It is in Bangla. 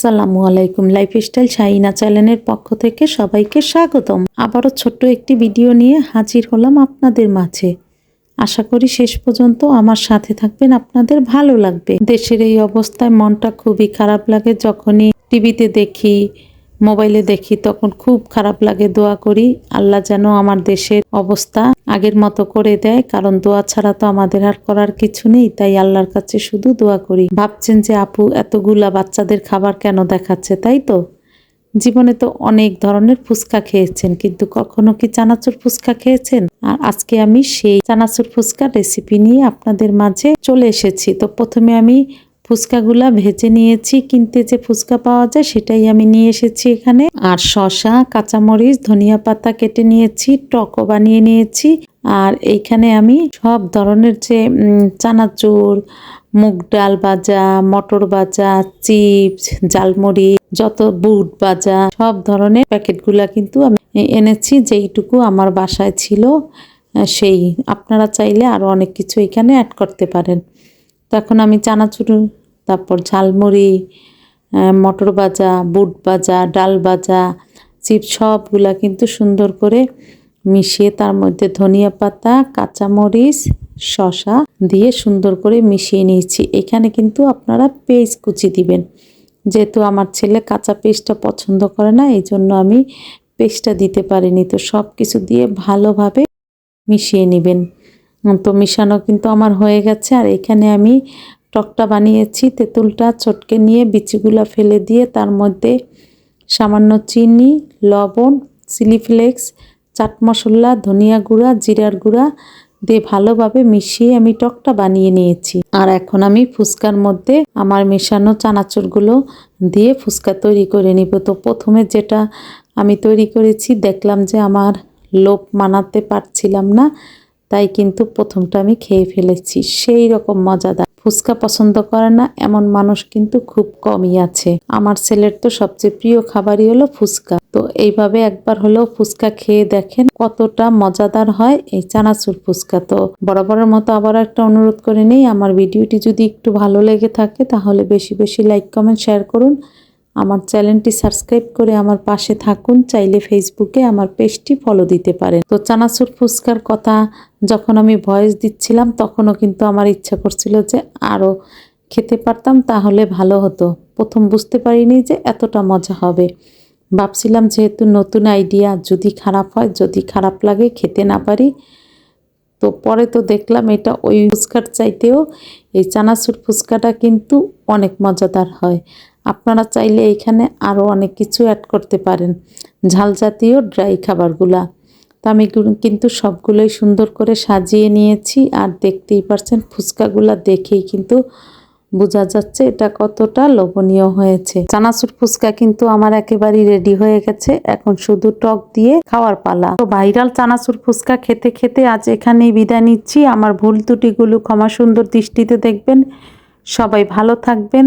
আসসালামু আলাইকুম লাইফস্টাইল শাহিনা চ্যানেলের পক্ষ থেকে সবাইকে স্বাগতম। আবারও ছোট্ট একটি ভিডিও নিয়ে হাজির হলাম আপনাদের মাঝে। আশা করি শেষ পর্যন্ত আমার সাথে থাকবেন, আপনাদের ভালো লাগবে। দেশের এই অবস্থায় মনটা খুবই খারাপ লাগে, যখনই টিভিতে দেখি, মোবাইলে দেখি, তখন খুব খারাপ লাগে, দোয়া করি। আল্লাহ যেন আমার দেশের অবস্থা আগের মতো করে দেয়, কারণ দোয়া ছাড়া তো আমাদের আর করার কিছু নেই, তাই আল্লাহর কাছে শুধু দোয়া করি। ভাবছেন যে আপু, এতগুলা বাচ্চাদের খাবার কেন দেখাচ্ছে, তাই তো? জীবনে তো অনেক ধরনের ফুচকা খেয়েছেন, কিন্তু কখনো কি চানাচুর ফুচকা খেয়েছেন? আর আজকে আমি সেই চানাচুর ফুচকা রেসিপি নিয়ে আপনাদের মাঝে চলে এসেছি। তো প্রথমে আমি ফুচকাগুলা ভেজে নিয়েছি। কিনতে যে ফুচকা পাওয়া যায় সেটাই আমি নিয়ে এসেছি এখানে। আর শসা, কাঁচামরিচ, ধনিয়া পাতা কেটে নিয়েছি, টকও বানিয়ে নিয়েছি। আর এইখানে আমি সব ধরনের যে চানাচুর, মুগ ডাল ভাজা, মটর ভাজা, চিপস, ঝালমুড়ি, যত বুট ভাজা, সব ধরনের প্যাকেটগুলা কিন্তু আমি এনেছি যেইটুকু আমার বাসায় ছিল। সেই আপনারা চাইলে আরও অনেক কিছু এখানে অ্যাড করতে পারেন। তো এখন আমি চানাচুর তারপর ঝালমুড়ি মটর ভাজা, বুট ভাজা, ডাল ভাজা, চিপস সবগুলা কিন্তু সুন্দর করে মিশিয়ে তার মধ্যে ধনিয়া পাতা, কাঁচামরিচ, শসা দিয়ে সুন্দর করে মিশিয়ে নিয়েছি। এখানে কিন্তু আপনারা পেঁয়াজ কুচি দিবেন। যেহেতু আমার ছেলে কাঁচা পেস্টটা পছন্দ করে না, এই জন্য আমি পেস্টটা দিতে পারিনি। তো সব কিছু দিয়ে ভালোভাবে মিশিয়ে নেবেন। তো মিশানো কিন্তু আমার হয়ে গেছে। আর এখানে আমি টকটা বানিয়েছি, তেঁতুলটা চটকে নিয়ে বিচিগুলা ফেলে দিয়ে তার মধ্যে সামান্য চিনি, লবণ, চিলি ফ্লেক্স, চাট মশলা, ধনিয়া গুঁড়া, জিরার গুঁড়া দিয়ে ভালোভাবে মিশিয়ে আমি টকটা বানিয়ে নিয়েছি। আর এখন আমি ফুচকার মধ্যে আমার মেশানো চানাচুরগুলো দিয়ে ফুচকা তৈরি করে নিব। তো প্রথমে যেটা আমি তৈরি করেছি, দেখলাম যে আমার লোভ মানাতে পারছিলাম না, তাই কিন্তু প্রথমটা আমি খেয়ে ফেলেছি। সেই রকম মজাদার ফুচকা পছন্দ করে না, এমন মানুষ কিন্তু খুব কমই আছে। আমার ছেলের তো সবচেয়ে প্রিয় খাবারই হলো ফুচকা। তো এইভাবে একবার হলেও ফুচকা খেয়ে দেখেন কতটা মজাদার হয় এই চানাচুর ফুচকা। তো বরাবরের মতো আবার একটা অনুরোধ করে নেই, আমার ভিডিওটি যদি একটু ভালো লেগে থাকে তাহলে বেশি বেশি লাইক কমেন্ট শেয়ার করুন। আমার চ্যানেলটি সাবস্ক্রাইব করে আমার পাশে থাকুন। চাইলে ফেসবুকে আমার পেজটি ফলো দিতে পারেন। তো চানাচুর ফুচকার কথা যখন আমি ভয়েস দিচ্ছিলাম, তখনও কিন্তু আমার ইচ্ছা করছিল যে আরও খেতে পারতাম, তাহলে ভালো হতো। প্রথম বুঝতে পারিনি যে এতটা মজা হবে। ভাবছিলাম যেহেতু নতুন আইডিয়া যদি খারাপ হয়, যদি খারাপ লাগে, খেতে না পারি, তো পরে তো দেখলাম এটা ওই ফুচকার চাইতেও এই চানাচুর ফুচকাটা কিন্তু অনেক মজাদার হয়। আপনারা চাইলে এইখানে আরও অনেক কিছু অ্যাড করতে পারেন। ঝাল জাতীয় ড্রাই খাবারগুলা। তো আমি কিন্তু সবগুলোই সুন্দর করে সাজিয়ে নিয়েছি আর দেখতেই পারছেন ফুচকাগুলা দেখেই কিন্তু বোঝা যাচ্ছে এটা কতটা লোভনীয় হয়েছে। চানাচুর ফুচকা কিন্তু আমার একেবারেই রেডি হয়ে গেছে। এখন শুধু টক দিয়ে খাওয়ার পালা। তো ভাইরাল চানাচুর ফুচকা খেতে খেতে আজ এখানেই বিদায় নিচ্ছি। আমার ভুল ত্রুটিগুলো ক্ষমা সুন্দর দৃষ্টিতে দেখবেন। সবাই ভালো থাকবেন।